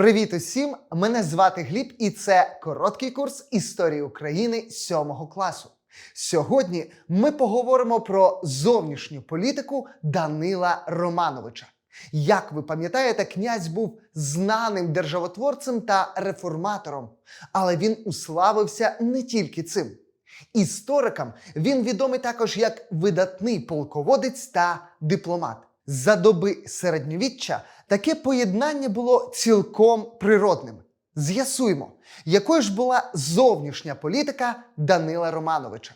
Привіт усім! Мене звати Гліб, і це короткий курс історії України 7 класу. Сьогодні ми поговоримо про зовнішню політику Данила Романовича. Як ви пам'ятаєте, князь був знаним державотворцем та реформатором, але він уславився не тільки цим. Історикам він відомий також як видатний полководець та дипломат. За доби середньовіччя таке поєднання було цілком природним. З'ясуємо, якою ж була зовнішня політика Данила Романовича.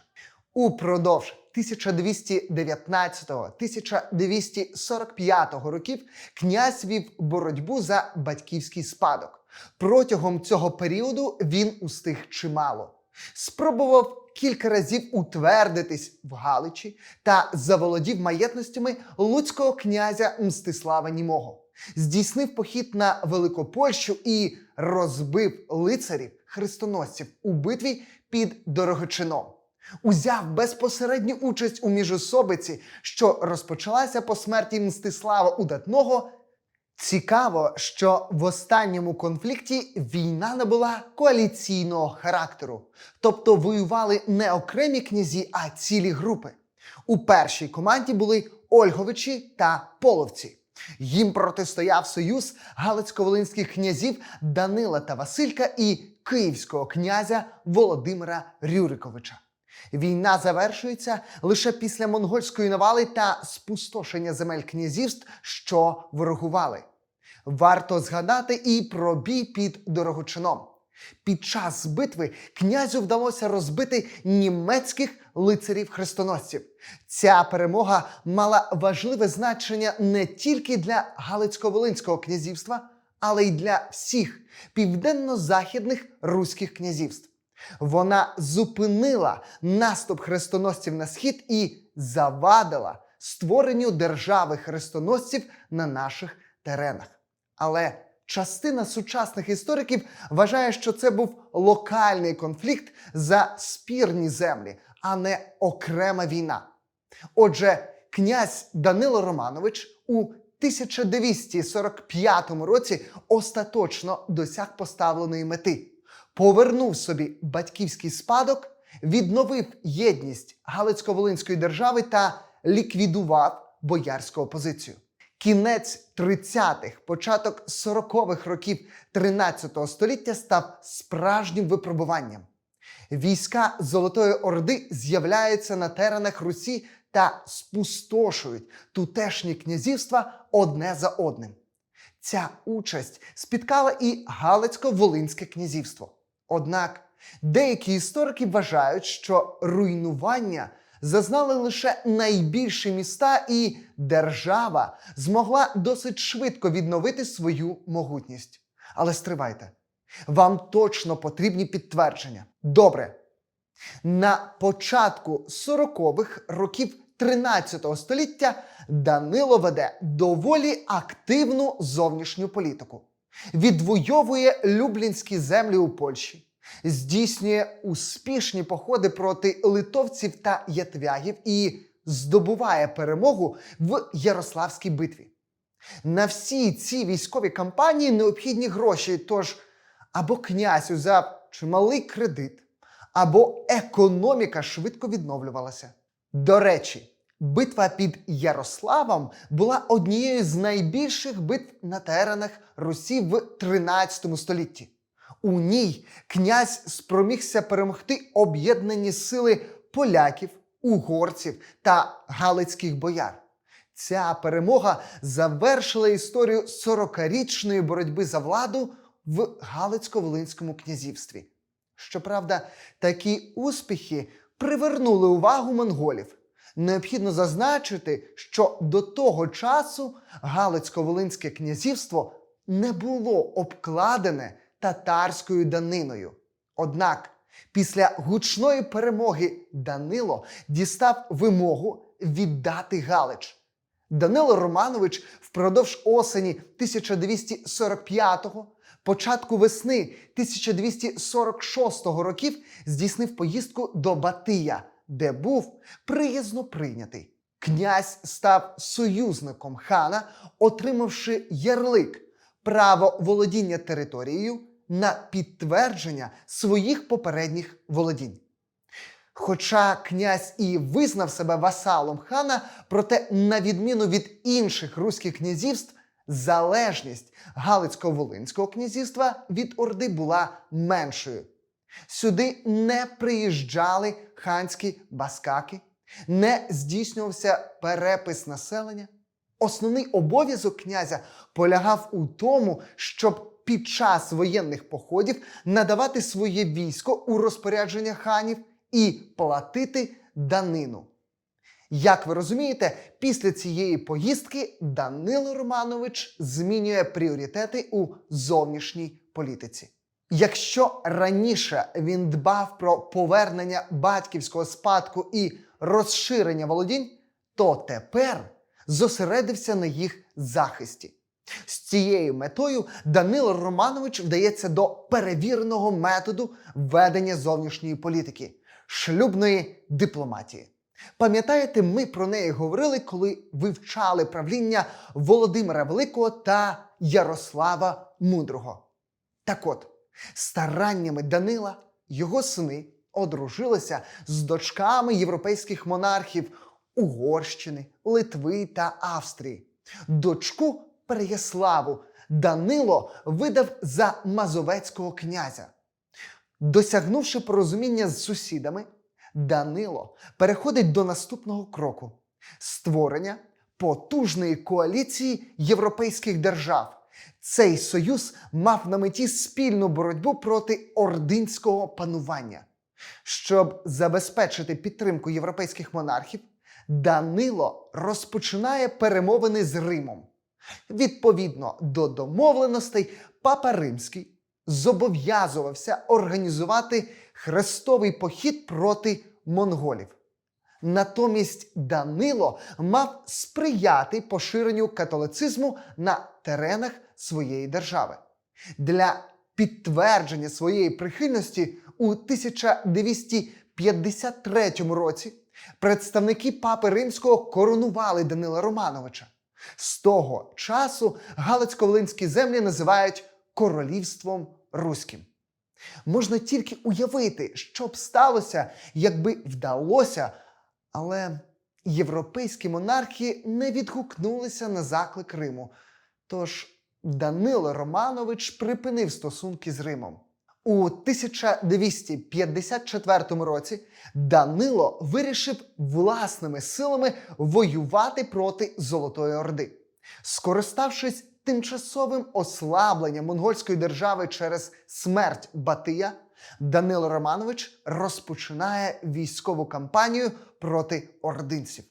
Упродовж 1219-1245 років князь вів боротьбу за батьківський спадок. Протягом цього періоду він устиг чимало. Спробував кілька разів утвердитись в Галичі та заволодів маєтностями луцького князя Мстислава Німого. Здійснив похід на Великопольщу і розбив лицарів хрестоносців у битві під Дорогочином. Узяв безпосередню участь у міжособиці, що розпочалася по смерті Мстислава Удатного. Цікаво, що в останньому конфлікті війна не була коаліційного характеру, тобто воювали не окремі князі, а цілі групи. У першій команді були Ольговичі та Половці. Їм протистояв союз Галицько-Волинських князів Данила та Василька і київського князя Володимира Рюриковича. Війна завершується лише після монгольської навали та спустошення земель князівств, що ворогували. Варто згадати і про бій під Дорогочином. Під час битви князю вдалося розбити німецьких лицарів-хрестоносців. Ця перемога мала важливе значення не тільки для Галицько-Волинського князівства, але й для всіх південно-західних руських князівств. Вона зупинила наступ хрестоносців на схід і завадила створенню держави хрестоносців на наших теренах. Але частина сучасних істориків вважає, що це був локальний конфлікт за спірні землі, а не окрема війна. Отже, князь Данило Романович у 1245 році остаточно досяг поставленої мети повернув собі батьківський спадок, відновив єдність Галицько-Волинської держави та ліквідував боярську опозицію. Кінець 30-х, початок 40-х років 13 століття став справжнім випробуванням. Війська Золотої Орди з'являються на теренах Русі та спустошують тутешні князівства одне за одним. Ця участь спіткала і Галицько-Волинське князівство. Однак деякі історики вважають, що руйнування зазнали лише найбільші міста, і держава змогла досить швидко відновити свою могутність. Але стривайте, вам точно потрібні підтвердження. Добре. На початку 40-х років 13 століття Данило веде доволі активну зовнішню політику відвоює люблінські землі у Польщі, здійснює успішні походи проти литовців та ятвягів і здобуває перемогу в Ярославській битві. На всі ці військові кампанії необхідні гроші, тож або князь узяв чималий кредит, або економіка швидко відновлювалася. До речі, Битва під Ярославом була однією з найбільших битв на теренах Русі в 13 столітті. У ній князь спромігся перемогти об'єднані сили поляків, угорців та галицьких бояр. Ця перемога завершила історію 40-річної боротьби за владу в Галицько-Волинському князівстві. Щоправда, такі успіхи привернули увагу монголів. Необхідно зазначити, що до того часу Галицько-Волинське князівство не було обкладене татарською даниною. Однак після гучної перемоги Данило дістав вимогу віддати Галич. Данило Романович впродовж осені 1245-го, початку весни 1246 років здійснив поїздку до Батия де був приязно прийнятий. Князь став союзником хана, отримавши ярлик право володіння територією на підтвердження своїх попередніх володінь. Хоча князь і визнав себе васалом хана, проте, на відміну від інших руських князівств, залежність Галицько-Волинського князівства від Орди була меншою. Сюди не приїжджали ханські баскаки, не здійснювався перепис населення. Основний обов'язок князя полягав у тому, щоб під час воєнних походів надавати своє військо у розпорядження ханів і платити данину. Як ви розумієте, після цієї поїздки Данило Романович змінює пріоритети у зовнішній політиці. Якщо раніше він дбав про повернення батьківського спадку і розширення володінь, то тепер зосередився на їх захисті. З цією метою Данило Романович вдається до перевіреного методу ведення зовнішньої політики шлюбної дипломатії. Пам'ятаєте, ми про неї говорили, коли вивчали правління Володимира Великого та Ярослава Мудрого. Так от, стараннями Данила його сини одружилися з дочками європейських монархів Угорщини, Литви та Австрії. Дочку Переяславу Данило видав за Мазовецького князя. Досягнувши порозуміння з сусідами, Данило переходить до наступного кроку створення потужної коаліції європейських держав. Цей союз мав на меті спільну боротьбу проти ординського панування. Щоб забезпечити підтримку європейських монархів, Данило розпочинає перемовини з Римом. Відповідно до домовленостей, Папа Римський зобов'язувався організувати хрестовий похід проти монголів. Натомість Данило мав сприяти поширенню католицизму на теренах своєї держави. Для підтвердження своєї прихильності у 1253 році представники папи римського коронували Данила Романовича. З того часу Галицько-Волинські землі називають королівством руським. Можна тільки уявити, що б сталося, якби вдалося, але європейські монархи не відгукнулися на заклик Риму. Тож Данило Романович припинив стосунки з Римом. У 1254 році Данило вирішив власними силами воювати проти Золотої Орди. Скориставшись тимчасовим ослабленням монгольської держави через смерть Батия, Данило Романович розпочинає військову кампанію проти ординців.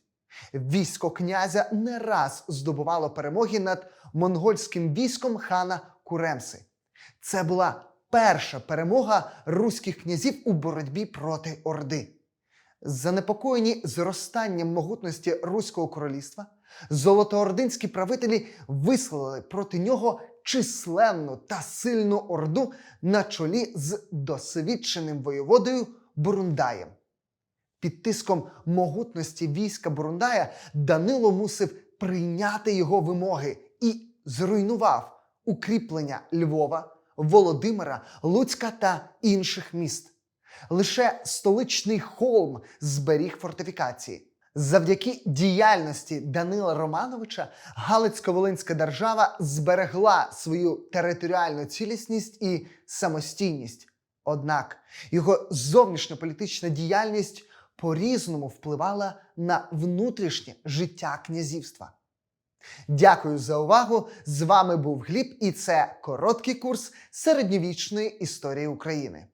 Військо князя не раз здобувало перемоги над монгольським військом хана Куремси. Це була перша перемога руських князів у боротьбі проти Орди. Занепокоєні зростанням могутності Руського королівства, золотоординські правителі вислали проти нього численну та сильну орду на чолі з досвідченим воєводою Бурундаєм. Під тиском могутності війська Бурундая Данило мусив прийняти його вимоги і зруйнував укріплення Львова, Володимира, Луцька та інших міст. Лише столичний холм зберіг фортифікації. Завдяки діяльності Данила Романовича Галицько-Волинська держава зберегла свою територіальну цілісність і самостійність. Однак його зовнішньополітична діяльність по-різному впливала на внутрішнє життя князівства. Дякую за увагу! З вами був Гліб, і це короткий курс середньовічної історії України.